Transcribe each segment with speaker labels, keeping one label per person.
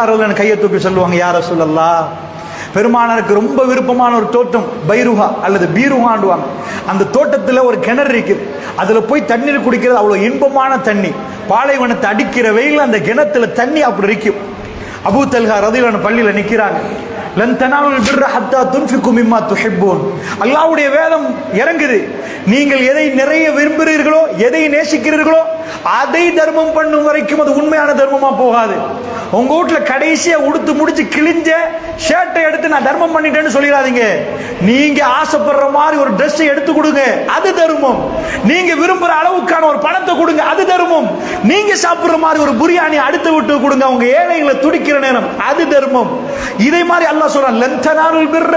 Speaker 1: யாராவது கையை தூக்கி சொல்லுவாங்க யார சொல்லல்லா பெருமானருக்கு ரொம்ப விருப்பமான ஒரு தோட்டம் பைருஹா அல்லது பீருஹாண்டுவாங்க அந்த தோட்டத்துல ஒரு கிணறு இருக்குது. அதுல போய் தண்ணீர் குடிக்கிறது அவ்வளவு இன்பமான தண்ணி. பாலைவனத்தை அடிக்கிற வெயில் அந்த கிணத்துல தண்ணி அப்படி இருக்கும். அபூ தல்ஹா ரதிலான பள்ளியில நிக்கிறாங்க. அல்லாவுடைய வேதம் இறங்குது. நீங்கள் எதை நிறைய விரும்புகிறீர்களோ எதை நேசிக்கிறீர்களோ அதை தர்மம் பண்ணும் வரைக்கும் அது உண்மையான தர்மமா போகாது. உங்க வீட்டுல கடைசியா உடுத்து முடிச்சு கிழிஞ்ச ஷர்ட்டை எடுத்து நான் தர்மம் பண்ணிட்டேன்னு சொல்லிடாதீங்க. நீங்க ஆசைப்படுற மாதிரி ஒரு ட்ரெஸ் எடுத்து கொடுங்க. அது தர்மம். நீங்க விரும்புற அளவுக்கான ஒரு பணத்தை கொடுங்க. அது தர்மம். நீங்க சாப்பிடுற மாதிரி ஒரு பிரியாணி அடுத்து விட்டு கொடுங்க. உங்க ஏழைகளை துடிக்கிற நேரம். அது தர்மம். இதை மாதிரி அல்லாஹ் சொல்றான் லன் பிர்ர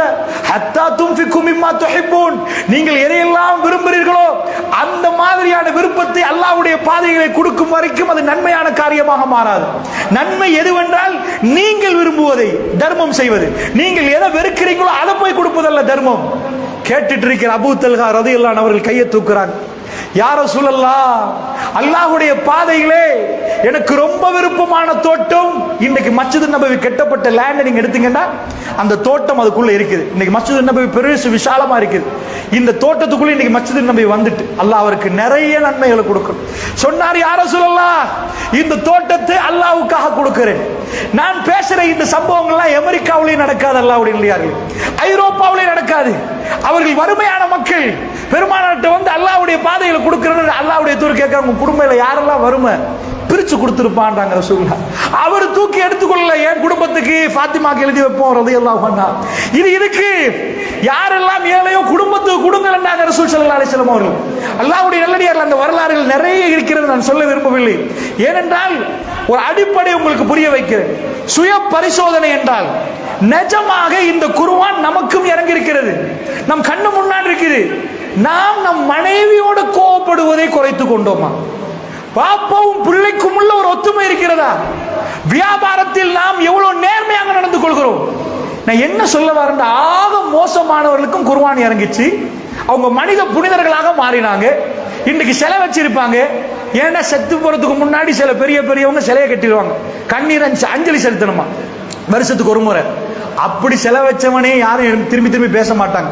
Speaker 1: ஹத்தா தும்ஃபிக்கும் மிம்மா துஹிப்பூன். நீங்கள் எதையெல்லாம் விரும்புகிறீர்களோ அந்த மாதிரியான விருப்பத்தை அல்லாஹ்வுடைய பாதைகளை கொடுக்கும் வரைக்கும் அது நன்மையான காரியமாக மாறாது. நன்மை எதுவென்றால் நீங்கள் விரும்புவதை தர்மம் செய்வது. நீங்கள் எதை வெறுக்கிறீங்களோ அதை போய் கொடுப்பதல்ல தர்மம். கேட்டுட்டு இருக்கிற அபூ தல்ஹா ரதியல்லான் அவர்கள் கையை தூக்குறாங்க. யார சூழல்லா அல்லாஹுடைய பாதைகளே எனக்கு ரொம்ப விருப்பமான தோட்டம். இன்னைக்கு மச்சது நபவி கட்டப்பட்ட லேண்ட் நீங்க எடுத்தீங்கன்னா அந்த தோட்டம் அதுக்குள்ள இருக்குது. இன்னைக்கு மச்சது நபவி பெருசு விசாலமா இருக்குது. இந்த தோட்டத்துக்குள்ள இன்னைக்கு மச்சது நபி வந்துட்டு அல்லாஹ் அவருக்கு நிறைய நன்மைகளை கொடுக்கணும் சொன்னார் யார சொல்லலாம் இந்த தோட்டத்தை அல்லாஹ்வுக்காக கொடுக்கிறேன். நான் பேசுற இந்த சம்பவங்கள்லாம் அமெரிக்காவிலேயே நடக்காது அல்லாஹ்வுடைய இல்லையார்கள் ஐரோப்பாவிலே நடக்காது. அவர்கள் வறுமையான மக்கள். பெருமானாட்ட வந்து அல்லாவுடைய பாதையில கொடுக்கறது அல்லாவுடைய தூர் கேட்கறாங்க உங்க குடும்பத்துல யாரெல்லாம் வறுமை? பிரிச்சு கொடுத்துருப்பான்றாங்க ரசூல்லா அவர் தூக்கி எடுத்துக்கொள்ள என் குடும்பத்துக்கு ஃபாத்திமாக்கு எழுதி வைப்போம் வரது எல்லாம் பண்ணா இது இதுக்கு யாரெல்லாம் ஏழையோ குடும்பத்துக்கு கொடுங்கள்ன்றாங்க ரசூல் சல்லா அலைஹி அவர்கள். அல்லாவுடைய நல்லடியார்கள் அந்த வரலாறுகள் நிறைய இருக்கிறது நான் சொல்ல விரும்பவில்லை. ஏனென்றால் ஒரு அடிப்படை உங்களுக்கு புரிய வைக்கிறேன். சுய பரிசோதனை என்றால் நிஜமாக இந்த குருவான் நமக்கும் இறங்கி இருக்கிறது நம் கண்ணு முன்னாடி இருக்குது. நாம் நம் மனைவியோடு கோவப்படுவதை குறைத்து கொண்டோமா? பாப்பாவும் பிள்ளைக்கும் உள்ள ஒரு ஒத்துமை இருக்கிறதா? வியாபாரத்தில் நாம் எவ்வளவு நேர்மையாக நடந்து கொள்கிறோம்? நான் என்ன சொல்ல வரேன் ஆக மோசமானவர்களுக்கும் குருவான் இறங்கிச்சு. அவங்க மனித புனிதர்களாக மாறினாங்க. இன்னைக்கு செலவச்சிருப்பாங்க. ஏன்னா செத்து போறதுக்கு முன்னாடி சில பெரிய பெரியவங்க சிலையை கட்டிடுவாங்க. கண்ணீர் அஞ்சு- அஞ்சலி செலுத்தணுமா? வருஷத்துக்கு ஒரு முறை. அப்படி சிலை வச்சவனே யாரும் திரும்பி திரும்பி பேச மாட்டாங்க.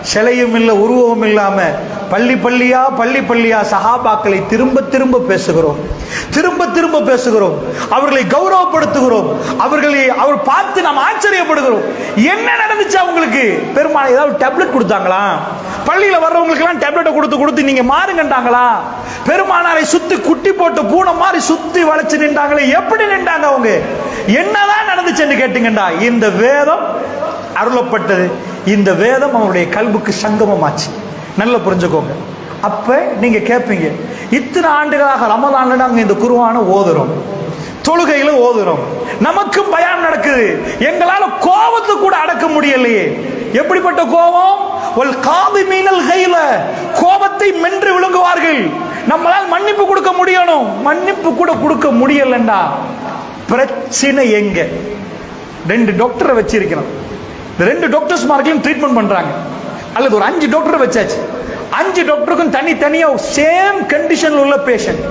Speaker 1: சிலையும் இல்லை உருவமும் இல்லாம பள்ளி பள்ளியா பள்ளி பள்ளியா சஹாபாக்களை திரும்ப திரும்ப பேசுகிறோம். திரும்ப திரும்ப பேசுகிறோம். அவர்களை கௌரவப்படுத்துகிறோம். அவர்களை அவர் பார்த்து நாம் ஆச்சரியப்படுகிறோம். என்ன நடந்துச்சு அவங்களுக்கு? பெருமாள் ஏதாவது டேப்லெட் கொடுத்தாங்களா? பள்ளியில வர்றவங்களுக்கெல்லாம் டேப்லெட்டை கொடுத்து கொடுத்து நீங்க மாறுங்கன்றாங்களா? பெருமானாரை சுத்தி குட்டி போட்டு பூனை மாதிரி சுத்தி வளைச்சு நின்றாங்களே எப்படி நின்றாங்க அவங்க? என்னதான் நடந்துச்சுன்னு கேட்டீங்கடா இந்த வேதம் அருளப்பட்டது. இந்த வேதம் அவருடைய கல்புக்கு சங்கமமாச்சு. நல்லா புரிஞ்சுக்கோங்க. அப்ப நீங்க கேட்பீங்க இத்தனை ஆண்டுகளாக ரமதான்ல நாங்க இந்த குருவான ஓதுறோம். தொழுகையில ஓதுறோம். நமக்கும் பயம் நடக்குது. எங்களால கோபத்தை கூட அடக்க முடியலையே. எப்படிப்பட்ட கோபம்? ஒரு காது மீனல் கையில கோபத்தை மென்று விழுங்குவார்கள். நம்மளால் மன்னிப்பு கொடுக்க முடியணும். மன்னிப்பு கூட கொடுக்க முடியலண்டா. பிரச்சனை எங்க? ரெண்டு டாக்டரை வச்சிருக்கிறோம். இந்த ரெண்டு டாக்டர்ஸ் மார்க்கையும் ட்ரீட்மெண்ட் பண்றாங்க. அல்லது ஒரு அஞ்சு டாக்டரை வச்சாச்சு. அஞ்சு டாக்டருக்கும் தனித்தனியா சேம் கண்டிஷனில் உள்ள பேஷண்ட்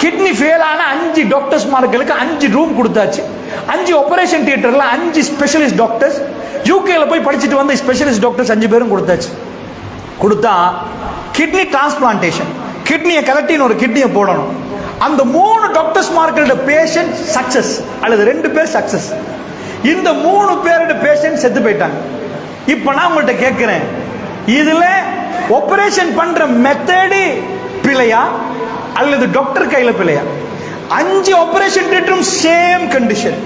Speaker 1: கிட்னி ஃபெயில் ஆன அஞ்சு டாக்டர்ஸ் மார்களுக்கு அஞ்சு ரூம் கொடுத்தாச்சு. அஞ்சு ஆபரேஷன் தியேட்டர்ல அஞ்சு ஸ்பெஷலிஸ்ட் டாக்டர்ஸ் யூகேல போய் படிச்சுட்டு வந்த ஸ்பெஷலிஸ்ட் டாக்டர்ஸ் அஞ்சு பேரும் கொடுத்தாச்சு. கொடுத்தா கிட்னி டிரான்ஸ்பிளான்டேஷன் கிட்னியை கலட்டின்னு ஒரு கிட்னியை போடணும். அந்த மூணு டாக்டர்ஸ் மார்களோட பேஷண்ட் சக்சஸ் அல்லது ரெண்டு பேர் சக்சஸ் இந்த மூணு பேரோட பேஷண்ட் செத்து போயிட்டாங்க. இப்போ நான் உங்கள்கிட்ட கேட்கிறேன் இதுல ஆபரேஷன் பண்ற மெத்தடு பிழையா அல்லது டாக்டர் கையில பிழையா? அஞ்சு ஆபரேஷன் தியேட்டரும் சேம் கண்டிஷன்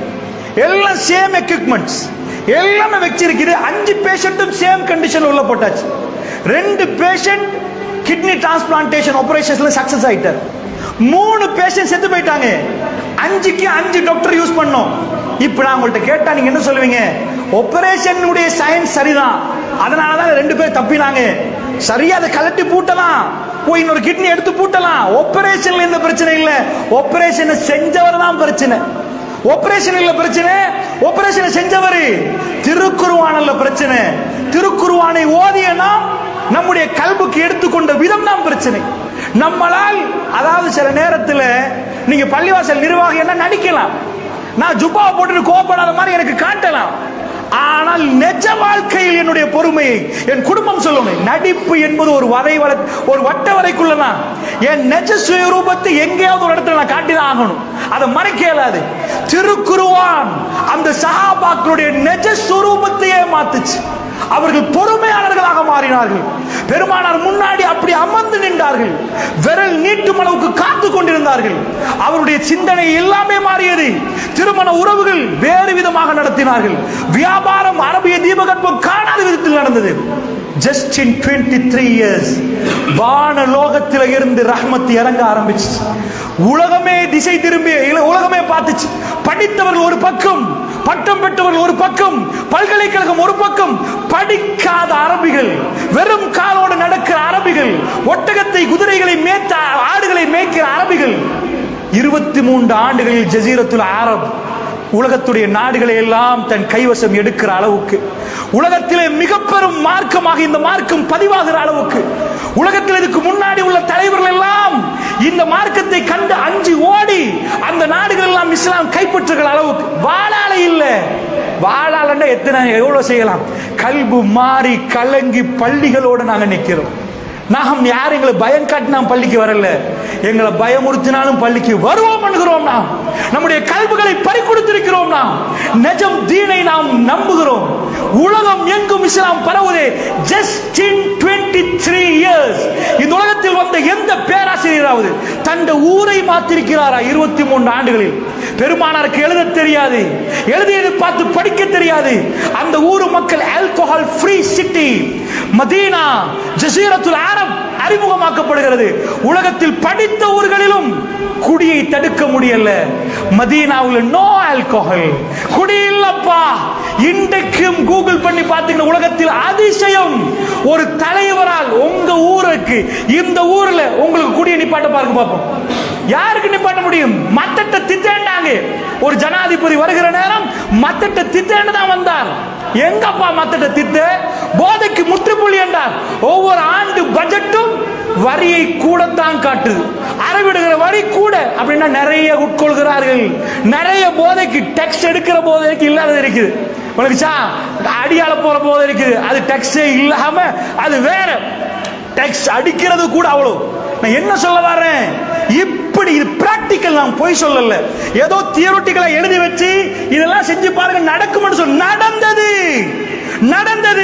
Speaker 1: எல்லாம் சேம் எக்யூப்மெண்ட்ஸ் எல்லாமே வச்சிருக்குது. அஞ்சு பேஷண்ட்டும் சேம் கண்டிஷன் உள்ள போட்டாச்சு. ரெண்டு பேஷண்ட் கிட்னி டிரான்ஸ்பிளான்டேஷன் ஆபரேஷன்ஸ்ல சக்சஸ் ஆயிட்டார். மூணு பேஷண்ட் செத்து போயிட்டாங்க. அஞ்சுக்கு அஞ்சு டாக்டர் யூஸ் பண்ணோம். இப்போ நான் உங்கள்கிட்ட கேட்டா நீங்க என்ன சொல்லுவீங்க? ஆபரேஷனுடைய சயின்ஸ் சரிதான். அதனால தான் ரெண்டு பேர் தப்பினாங்க. சரியா அதை கலட்டி பூட்டலாம். போய் இன்னொரு கிட்னி எடுத்து பூட்டலாம். ஆபரேஷன்ல எந்த பிரச்சனை இல்லை. ஆபரேஷனை செஞ்சவர் தான் பிரச்சனை. ஆபரேஷன் பிரச்சனை. ஆபரேஷனை செஞ்சவர். திருக்குருவானல்ல பிரச்சனை. திருக்குருவானை ஓதிய நாம் நம்முடைய கல்புக்கு எடுத்துக்கொண்ட விதம் தான் பிரச்சனை. நம்மளால் அதாவது சில நேரத்தில் நீங்க பள்ளிவாசல் நிர்வாகம் என்ன நடிக்கலாம். நான் ஜுப்பாவை போட்டுட்டு கோவப்படாத மாதிரி எனக்கு காட்டலாம். ஆனால் நிஜ வாழ்க்கையில் என்னுடைய பொறுமையை என் குடும்பம் சொல்லணும் நடிப்பு என்பது ஒரு வரை வள ஒரு வட்ட வரைக்குள்ள தான். என் நெஜ சுயரூபத்தை எங்கேயாவது ஒரு இடத்துல நான் காட்டிதான் ஆகணும். அதை மறைக்க இயலாது திருக்குருவான் அந்த சஹாபாக்களுடைய நெஜ சுரூபத்தையே மாத்துச்சு. அவர்கள் பொறுமையாளர்களாக மாறினார்கள். பெருமானார் முன்னாடி அப்படி அமர் நின்றார்கள் விரல் நீட்டும் அளவுக்கு காத்து கொண்டிருந்தார்கள். அவருடைய சிந்தனை எல்லாமே மாறியது. திருமண உறவுகள் வேறு விதமாக நடத்தினார்கள். வியாபாரம் அரபிய தீபகற்பம் காணாத விதத்தில் நடந்தது. Just in twenty three years வான லோகத்தில் இருந்து ரஹ்மத் இறங்க ஆரம்பிச்சு. உலகமே திசை திரும்பி உலகமே பார்த்துச்சு. படித்தவர்கள் ஒரு பக்கம் பட்டம் பெற்றவர்கள் ஒரு பக்கம் பல்கலைக்கழகம் ஒரு பக்கம் படிக்காத அரபிகள் வெறும் காலோடு நடக்கிற அரபிகள் ஒட்டக ஒட்டகத்தை குதிரைகளை மேய்த்த ஆடுகளை மேய்க்கிற அரபிகள் இருபத்தி மூன்று ஆண்டுகளில் ஜசீரத்துல் அரப் உலகத்துடைய நாடுகளை எல்லாம் தன் கைவசம் எடுக்கிற அளவுக்கு உலகத்திலே மிக பெரும் மார்க்கமாக இந்த மார்க்கம் பதிவாகிற அளவுக்கு உலகத்தில் இதுக்கு முன்னாடி உள்ள தலைவர்கள் எல்லாம் இந்த மார்க்கத்தை கண்டு அஞ்சு ஓடி அந்த நாடுகள் எல்லாம் இஸ்லாம் கைப்பற்றுகிற அளவுக்கு. வாழால இல்ல. வாழாலன்னா எத்தனை எவ்வளவு செய்யலாம்? கல்பு மாறி கலங்கி பள்ளிகளோடு நாங்கள் நிக்கிறோம். நாம் யார்? எங்களை பயம் காட்டி நாம் பள்ளிக்கு வரல. எங்களை பயமுறுத்தினாலும் பள்ளிக்கு வருவோம் என்கிறோம் நாம். நம்முடைய கல்விகளை பறிக்கொடுத்திருக்கிறோம் நாம். நெஜம் தீனை நாம் நம்புகிறோம். உலகம் எங்கும் இஸ்லாம் பரவுதே. Just in twenty three years இந்த உலகத்தில் வந்த எந்த பேராசிரியராவது தந்த ஊரை மாத்திருக்கிறாரா? இருபத்தி மூன்று ஆண்டுகளில். பெருமானாருக்கு எழுத தெரியாது. எழுதியது பார்த்து படிக்க தெரியாது. அந்த ஊர் மக்கள் ஆல்கோஹால் ஃப்ரீ சிட்டி மதீனா ஜசீரத்துல் ஆரம் அறிமுகமாக்கப்படுகிறது. உலகத்தில் படித்த ஊர்களிலும் குடியை தடுக்க முடியல. மதீனாவில் நோ ஆல்கோஹால் குடி இல்லப்பா இன்றைக்கும் கூகுள் பண்ணி பார்த்தீங்கன்னா உலகத்தில் அதிசயம். ஒரு தலைவரால் உங்க ஊருக்கு இந்த ஊர்ல உங்களுக்கு குடியை நிப்பாட்ட பாருங்க பார்ப்போம் யாருக்கு நிப்பாட்ட முடியும்? மத்தட்ட தித்தேண்டாங்க. ஒரு ஜனாதிபதி வருகிற நேரம் மத்தட்ட தித்தேண்டு தான் வந்தார். எங்கப்பா மத்தட்ட தித்து? போதைக்கு முற்றுப்புள்ளி என்றார். ஒவ்வொரு ஆண்டு பட்ஜெட்டும் வரியை கூடத்தான் காட்டுது. அறவிடுகிற வரி கூட. அப்படின்னா நிறைய உட்கொள்கிறார்கள். நிறைய போதைக்கு டெக்ஸ் எடுக்கிற போதைக்கு இல்லாதது இருக்குது. உனக்கு அடியால போற போதை இருக்குது. அது டெக்ஸே இல்லாம அது வேற. டெக்ஸ் அடிக்கிறது கூட அவ்வளவு. நான் என்ன சொல்ல வரேன் அப்படி இது பிராக்டிக்கல் நான் போய் சொல்லல. ஏதோ தியரோட்டிக்கலா எழுதி வச்சு இதெல்லாம் செஞ்சு பாருங்க நடக்கும்னு சொல்லி நடந்தது. நடந்தது.